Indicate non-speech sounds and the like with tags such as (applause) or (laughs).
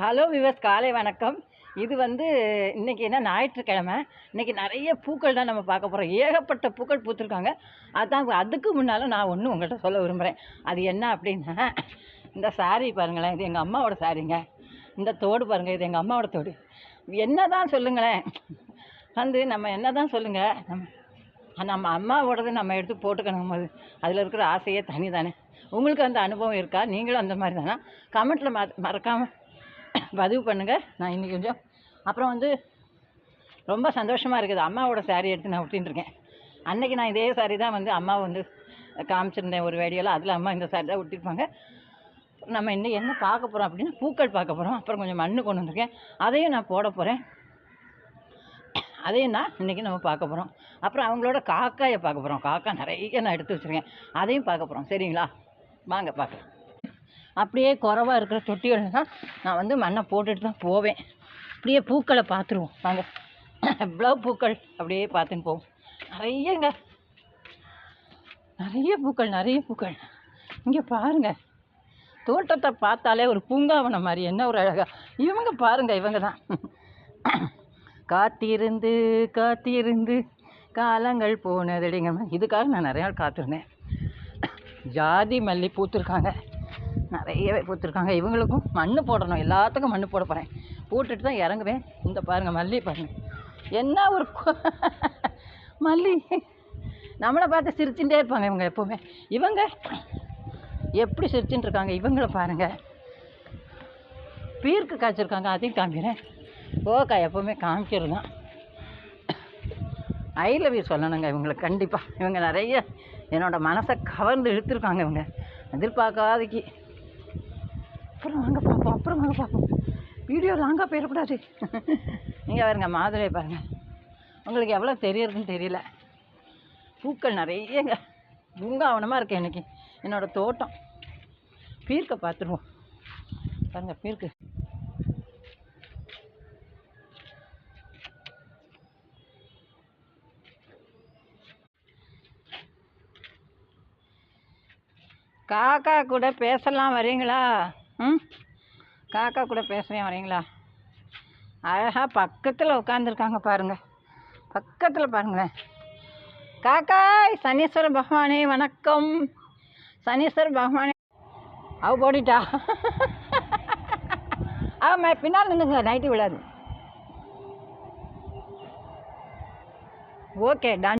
Hello விவஸ் காலை வணக்கம். இது வந்து இன்றைக்கி என்ன ஞாயிற்றுக்கிழமை. இன்னைக்கு நிறைய பூக்கள் தான் நம்ம பார்க்க போகிறோம் ஏகப்பட்ட பூக்கள் பூத்துருக்காங்க. அதான் அதுக்கு முன்னாலும் நான் ஒன்று உங்கள்கிட்ட சொல்ல விரும்புகிறேன் அது என்ன அப்படின்னா இந்த சாரீ பாருங்களேன். இது எங்கள் அம்மாவோட சாரீங்க இந்த தோடு பாருங்கள் இது எங்கள் அம்மாவோட தோடு. என்ன தான் சொல்லுங்களேன். வந்து நம்ம என்ன தான் சொல்லுங்கள் நம்ம நம்ம அம்மாவோடது நம்ம எடுத்து போட்டுக்கணும் போது அதில் இருக்கிற ஆசையே தனி தானே உங்களுக்கு அந்த அனுபவம் இருக்கா? நீங்களும் அந்த மாதிரி தானே? கமெண்ட்டில் மறக்காமல் பதிவு பண்ணுங்கள் நான் இன்றைக்கி கொஞ்சம் அப்புறம் வந்து ரொம்ப சந்தோஷமாக இருக்குது. அம்மாவோட சாரீ எடுத்து நான் உடுத்தின்னு அன்றைக்கி நான் இதே சாரீ தான் வந்து அம்மா வந்து காமிச்சிருந்தேன் ஒரு வேடியோவில் அதில் அம்மா இந்த சாரீ தான் உடுத்திருப்பாங்க. நம்ம இன்னும் என்ன பார்க்க போகிறோம் அப்படின்னா பூக்கள் பார்க்க போகிறோம் அப்புறம் கொஞ்சம் மண்ணு கொண்டு வந்திருக்கேன். அதையும் நான் போட போகிறேன் அதையும் தான் இன்றைக்கி நம்ம பார்க்க போகிறோம் அப்புறம் அவங்களோட காக்காயை பார்க்க போகிறோம் காக்கா நிறைய நான் எடுத்து வச்சுருக்கேன். அதையும் பார்க்க போகிறோம் சரிங்களா? வாங்க பார்க்கலாம். அப்படியே குறவாக இருக்கிற தொட்டிகளில் தான் நான் வந்து மண்ணை போட்டுட்டு தான் போவேன். அப்படியே பூக்களை பார்த்துருவோம். வாங்க. எவ்வளோ பூக்கள் அப்படியே பார்த்துன்னு போவோம். நிறையங்க. நிறைய பூக்கள் நிறைய பூக்கள். இங்கே பாருங்க. தோட்டத்தை பார்த்தாலே ஒரு பூங்காவனம் மாதிரி. என்ன ஒரு அழகாக இவங்க பாருங்க இவங்க தான். காத்திருந்து காத்திருந்து காலங்கள் போனதடிங்க இதுக்காக நான் நிறைய நாள் காத்திருந்தேன். ஜாதி மல்லி பூத்திருக்காங்க. நிறையவே பூத்துருக்காங்க. இவங்களுக்கும் மண்ணு போடணும். எல்லாத்துக்கும் மண் போட போகிறேன் போட்டுட்டு தான் இறங்குவேன். இந்த பாருங்கள் மல்லி பாருங்கள் என்ன ஒரு (laughs) மல்லி. நம்மளை பார்த்து சிரிச்சுட்டே இருப்பாங்க இவங்க எப்போவுமே. இவங்க எப்படி சிரிச்சுட்டு இருக்காங்க? இவங்கள பாருங்கள் பீர்க்கு காய்ச்சிருக்காங்க. அதையும் காமிக்கிறேன். ஓக்கா எப்போவுமே காமிக்கிறது தான். ஐ லவ் யூ சொல்லணுங்க இவங்களுக்கு கண்டிப்பாக இவங்க நிறைய என்னோட மனசை கவர்ந்து இழுத்துருக்காங்க இவங்க. எதிர்பார்க்காதக்கு அப்புறம் வாங்க பார்ப்போம் அப்புறம் வாங்க பார்ப்போம் வீடியோ லாங்காக போயிடக்கூடாது. நீங்கள் பாருங்க மாதுளை பாருங்கள் உங்களுக்கு எவ்வளோ தெரியறதுன்னு தெரியல. பூக்கள் நிறையங்க பூங்காவனமாக இருக்கு இன்றைக்கி என்னோடய தோட்டம். பீர்க்கை பார்த்துருவோம். பாருங்க பீர்க்கு. காக்கா கூட பேசலாம் வரீங்களா? ம்? காக்கா கூட பேசுகிறேன் வரீங்களா? அழகாக பக்கத்தில் உட்காந்துருக்காங்க பாருங்க. பக்கத்தில் பாருங்களேன். காக்காய் சனீஸ்வர பகவானே வணக்கம். சனீஸ்வர பகவானே. அவ போடிட்டா? அவ மே- பின்னால் நின்றுங்க நைட்டு விழாது. Okay Don